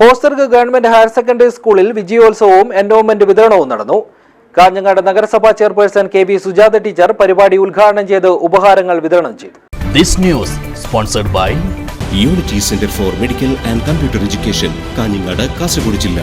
ഹോസ്റ്റർക്ക് government higher secondary സ്കൂളിൽ വിജയോത്സവവും endowment വിതരണവും നടന്നു. കാഞ്ഞങ്ങാട് നഗരസഭാ chairperson K V Sujatha teacher പരിപാടി ഉദ്ഘാടനം ചെയ്ത് ഉപഹാരങ്ങൾ വിതരണം ചെയ്തു. This news sponsored by unity centre for medical and computer education Kanhangad Kasaragod ജില്ല.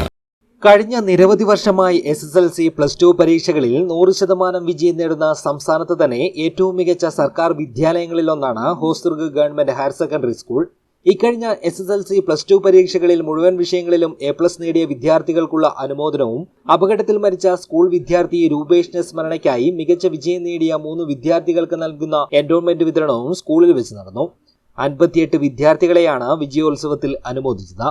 കഴിഞ്ഞ നിരവധി വർഷമായി S S L C plus two പരീക്ഷകളിൽ നൂറ് ശതമാനം വിജയം നേടുന്ന സംസ്ഥാനത്ത് തന്നെ ഏറ്റവും മികച്ച സർക്കാർ വിദ്യാലയങ്ങളിലൊന്നാണ് Hosdurg government higher secondary school. ഇക്കഴിഞ്ഞ S S L C plus two പരീക്ഷകളിൽ മുഴുവൻ വിഷയങ്ങളിലും എ പ്ലസ് നേടിയ വിദ്യാർത്ഥികൾക്കുള്ള അനുമോദനവും അപകടത്തിൽ മരിച്ച സ്കൂൾ വിദ്യാർത്ഥി രൂപേഷിന്റെ സ്മരണയ്ക്കായി മികച്ച വിജയം നേടിയ മൂന്ന് വിദ്യാർത്ഥികൾക്ക് നൽകുന്ന എൻഡോൺമെന്റ് വിതരണവും സ്കൂളിൽ വെച്ച് നടന്നു. അൻപത്തിയെട്ട് വിദ്യാർത്ഥികളെയാണ് വിജയോത്സവത്തിൽ അനുമോദിച്ചത്.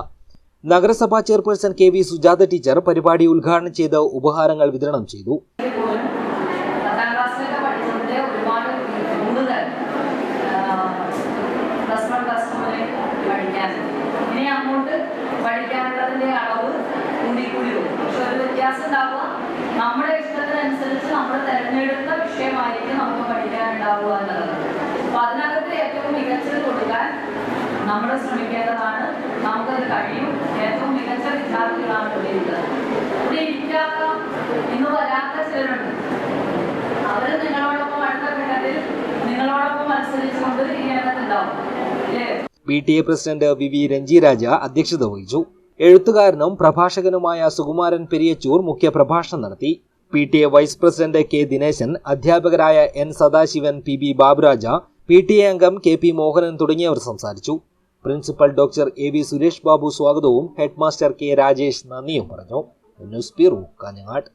നഗരസഭാ chairperson K V Sujatha teacher പരിപാടി ഉദ്ഘാടനം ചെയ്ത് ഉപഹാരങ്ങൾ വിതരണം ചെയ്തു. ഇനി അങ്ങോട്ട് പഠിക്കാനുള്ളതിന്റെ അളവ് കൂടിക്കൂടി വരും. പക്ഷെ ഒരു വ്യത്യാസം ഉണ്ടാവുക. നമ്മുടെ ഇഷ്ടത്തിനനുസരിച്ച് നമ്മൾ തിരഞ്ഞെടുത്ത വിഷയമായിരിക്കും നമുക്ക് പഠിക്കാനുണ്ടാവുക എന്നുള്ളത്. അപ്പൊ അതിനകത്ത് ഏറ്റവും മികച്ചത് കൊടുക്കാൻ നമ്മൾ ശ്രമിക്കേണ്ടതാണ്. നമുക്കത് കഴിയും. ഏറ്റവും മികച്ച വിദ്യാർത്ഥികളാണ് ഇവിടെ ഇവിടെ ഇരിക്കാത്ത ഇന്ന് വരാത്ത ചിലരുണ്ട്. അവർ നിങ്ങളോടൊപ്പം അടുത്ത ഘട്ടത്തിൽ നിങ്ങളോടൊപ്പം മത്സരിച്ചുകൊണ്ട് ഇല്ലേ P T A president V V Ranjiraja അധ്യക്ഷത വഹിച്ചു. എഴുത്തുകാരനും പ്രഭാഷകനുമായ സുകുമാരൻ പെരിയച്ചൂർ മുഖ്യപ്രഭാഷണം നടത്തി. P T A vice president K Dineshan അധ്യാപകരായ N Sadasivan P B Baburaja P T A അംഗം കെ പി മോഹനൻ തുടങ്ങിയവർ സംസാരിച്ചു. Principal doctor A V Suresh Babu സ്വാഗതവും ഹെഡ്മാസ്റ്റർ കെ രാജേഷ് നന്ദിയും പറഞ്ഞു. News bureau Kanhangad.